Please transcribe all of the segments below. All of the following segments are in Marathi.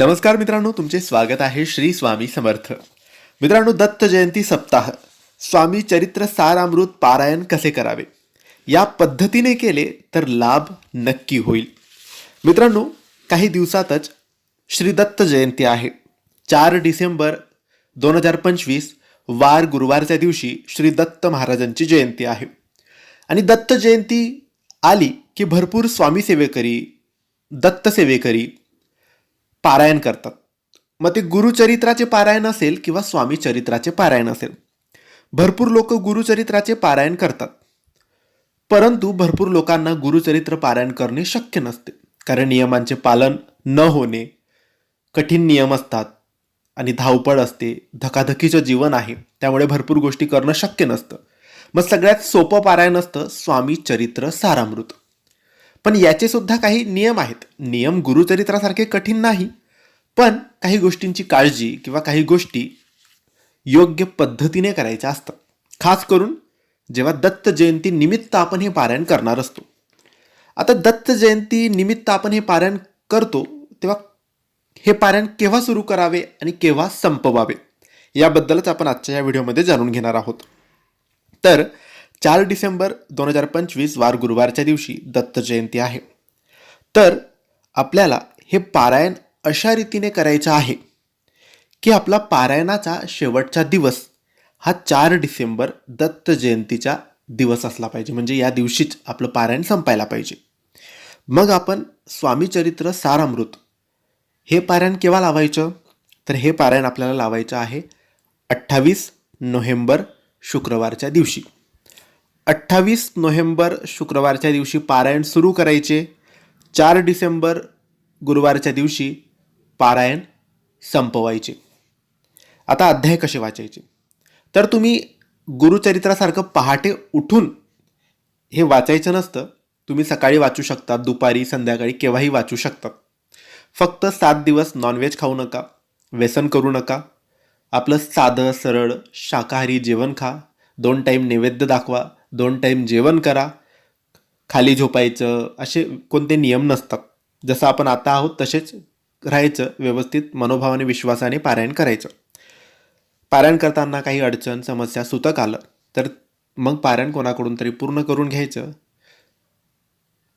नमस्कार मित्रांनो तुमचे स्वागत आहे श्री स्वामी समर्थ. मित्रांनो दत्त जयंती सप्ताह. स्वामी चरित्र सारामृत पारायण कसे करावे? या पद्धतीने केले तर लाभ नक्की होईल. मित्रांनो काही दिवसातच श्री दत्त जयंती आहे. चार डिसेंबर दोन हजार पंचवीस वार गुरुवारच्या दिवशी श्री दत्त महाराजांची जयंती आहे. आणि दत्त जयंती आली की भरपूर स्वामी सेवेकरी दत्त सेवेकरी पारायण करतात. मग ते गुरुचरित्राचे पारायण असेल किंवा स्वामी चरित्राचे पारायण असेल. भरपूर लोक गुरुचरित्राचे पारायण करतात. परंतु भरपूर लोकांना गुरुचरित्र पारायण करणे शक्य नसते. कारण नियमांचे पालन न होणे कठीण नियम असतात आणि धावपळ असते. धकाधकीचं जीवन आहे. त्यामुळे भरपूर गोष्टी करणं शक्य नसतं. मग सगळ्यात सोपं पारायण असतं स्वामी चरित्र सारामृत. पण याचे सुद्धा काही नियम आहेत. नियम गुरुचरित्रासारखे कठीण नाही पण काही गोष्टींची काळजी किंवा काही गोष्टी योग्य पद्धतीने करायच्या असतात. खास करून जेव्हा दत्त जयंती निमित्त आपण हे पारायण करणार असतो. आता दत्त जयंती निमित्त आपण हे पारायण करतो तेव्हा हे पारायण केव्हा सुरू करावे आणि केव्हा संपवावे याबद्दलच आपण आजच्या या व्हिडिओमध्ये जाणून घेणार आहोत. तर चार डिसेंबर दोन हजार पंचवीस वार गुरुवारच्या दिवशी दत्त जयंती आहे. तर आपल्याला हे पारायण अशा रीतीने करायचं आहे की आपला पारायणाचा शेवटचा दिवस हा चार डिसेंबर दत्त जयंतीचा दिवस असला पाहिजे. म्हणजे या दिवशीच आपलं पारायण संपायला पाहिजे. मग आपण स्वामीचरित्र सारामृत हे पारायण केव्हा लावायचं? तर हे पारायण आपल्याला लावायचं आहे अठ्ठावीस नोव्हेंबर शुक्रवारच्या दिवशी. अठ्ठावीस नोव्हेंबर शुक्रवारच्या दिवशी पारायण सुरू करायचे. चार डिसेंबर गुरुवारच्या दिवशी पारायण संपवायचे. आता अध्याय कसे वाचायचे? तर तुम्ही गुरुचरित्रासारखं पहाटे उठून हे वाचायचं नसतं. तुम्ही सकाळी वाचू शकता दुपारी संध्याकाळी केव्हाही वाचू शकता फक्त सात दिवस नॉनव्हेज खाऊ नका व्यसन करू नका. आपलं साधं सरळ शाकाहारी जेवण खा. दोन टाईम नैवेद्य दाखवा. दोन टाईम जेवण करा. खाली झोपायचं असे कोणते नियम नसतात. जसं आपण आता आहोत तसेच राहायचं व्यवस्थित मनोभावाने विश्वासाने पारायण करायचं. पारायण करताना काही अडचण समस्या सुतक आलं तर मग पारायण कोणाकडून तरी पूर्ण करून घ्यायचं.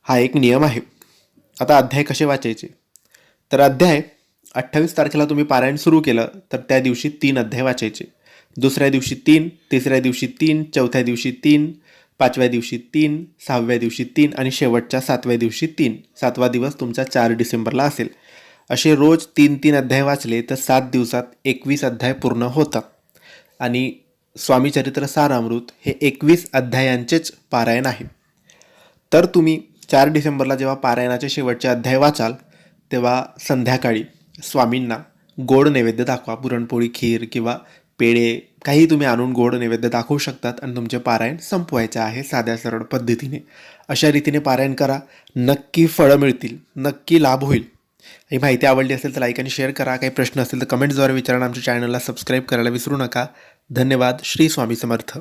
हा एक नियम आहे. आता अध्याय कसे वाचायचे? तर अध्याय अठ्ठावीस तारखेला तुम्ही पारायण सुरू केलं तर त्या दिवशी तीन अध्याय वाचायचे. दुसऱ्या दिवशी तीन तिसऱ्या दिवशी तीन चौथ्या दिवशी तीन पाचव्या दिवशी तीन सहाव्या दिवशी तीन आणि शेवटच्या सातव्या दिवशी तीन. सातवा दिवस तुमचा चार डिसेंबरला असेल. असे रोज तीन तीन अध्याय वाचले तर सात दिवसात एकवीस अध्याय पूर्ण होतात. आणि स्वामीचरित्र सारामृत हे एकवीस अध्यायांचेच पारायण आहे. तर तुम्ही चार डिसेंबरला जेव्हा पारायणाचे शेवटचे अध्याय वाचाल तेव्हा संध्याकाळी स्वामींना गोड नैवेद्य दाखवा. पुरणपोळी खीर किंवा पेढे काही तुम्ही आणून गोड नैवेद्य दाखवू शकतात आणि तुमचे पारायण संपवायचे आहे साध्या सरळ पद्धतीने. अशा रीतीने पारायण करा. नक्की फळं मिळतील. नक्की लाभ होईल. ही माहिती आवडली असेल तर लाईक आणि शेअर करा. काही प्रश्न असेल तर कमेंट्सद्वारे विचारणं आमच्या चॅनलला सबस्क्राईब करायला विसरू नका. धन्यवाद. श्री स्वामी समर्थ.